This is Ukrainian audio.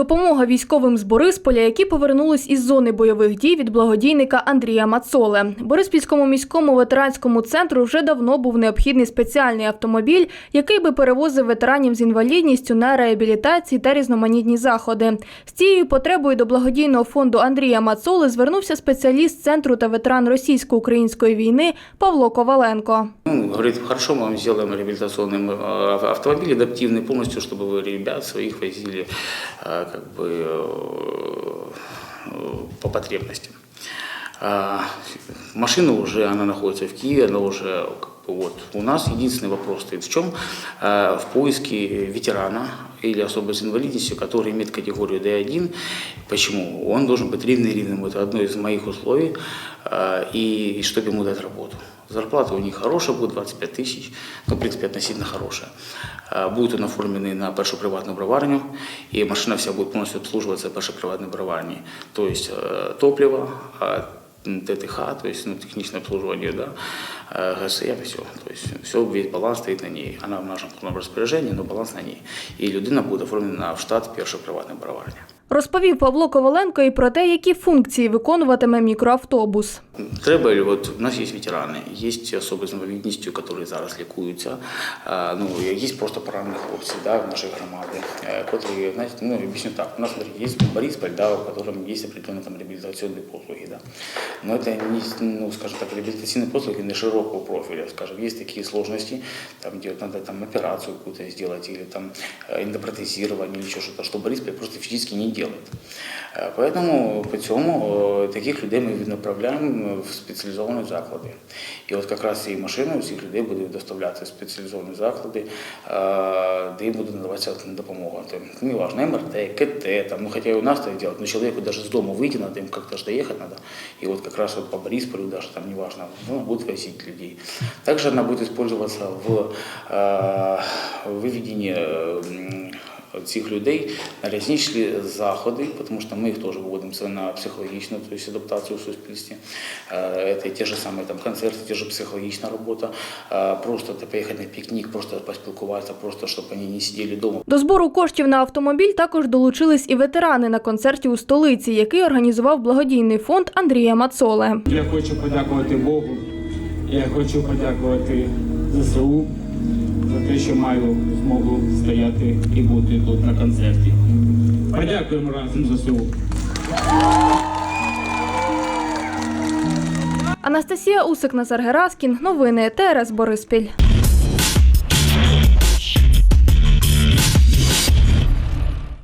Допомога військовим з Борисполя, які повернулись із зони бойових дій від благодійника Андрія Мацоле. Бориспільському міському ветеранському центру вже давно був необхідний спеціальний автомобіль, який би перевозив ветеранів з інвалідністю на реабілітації та різноманітні заходи. З цією потребою до благодійного фонду Андрія Мацоли звернувся спеціаліст центру та ветеран російсько-української війни Павло Коваленко. Ну, говорит, хорошо, мы вам сделаем реабилитационный э, автомобиль адаптивный полностью, чтобы вы ребят своих возили э, как бы э, по потребностям. А, Машина уже, она находится в Киеве, она уже вот. У нас единственный вопрос стоит в чем? Э, В поиске ветерана или особо с инвалидностью, который имеет категорию D1. Почему? Он должен быть равный-равным. Это одно из моих условий. э, И, и чтобы ему дать работу. Зарплата у них хорошая будет, 25 тысяч, ну, в принципе, относительно хорошая. Э, Будет он оформленный на першу приватну броварню, и машина вся будет полностью обслуживаться першей приватной броварней. То есть э, топливо, э, м, ТТХ, то есть ну, техничное обслуживание, да, э, ГСМ, все. То есть все, весь баланс стоит на ней. Она в нашем полном распоряжении, но баланс на ней. І людина буде оформлена в штат першої приватної броварні. Розповів Павло Коваленко і про те, які функції виконуватиме мікроавтобус. Треба, от у нас є ветерани, є особи з інвалідністю, які зараз лікуються. А, Ну, є просто поранені хлопці да, в нашій громаді, е, котрі, знаєте, ну, об'ясню так, у нас, смотрите, є Борисполь, да, в котором есть определенные там реабилитационные послуги, да. Но это, не, ну, скажем так, реабилитационные послуги не широкого профиля, скажем, есть такие сложности, там, где вот надо там операцию какую-то сделать или там э, эндопротезирование или еще что-то, что Борисполь просто физически не делает. Е, Поэтому по цьому е, таких людей ми віднаправляємо в спеціалізовані заклади. І от якраз ці машини всіх людей будуть доставляти в спеціалізовані заклади, е, де їм буде надаватися допомога. Там, не важно, МРТ, КТ, там, ну, хотя и у нас так делать, но человеку даже с дома выйти надо, им как-то же доехать надо. И вот как раз вот по Борисполю даже там неважно, ну, будет возить людей. Также она будет использоваться в э, виведенні э, м, цих людей на різничні заходи, тому що ми їх теж виводимо це на психологічну то есть адаптацію в суспільстві. Е, Це ті ж самі там концерти, ті ж психологічна робота, Е, просто ти поїхати на пікнік, просто поспілкуватися, просто щоб вони не сиділи вдома. До збору коштів на автомобіль також долучились і ветерани на концерті у столиці, який організував благодійний фонд Андрія Мацоле. Я хочу подякувати Богу. Я хочу подякувати ЗСУ те, що маю змогу стояти і бути тут на концерті. Подякуємо разом за ЗСУ. Анастасія Усик, Назар Гераскін. Новини ТРС Бориспіль.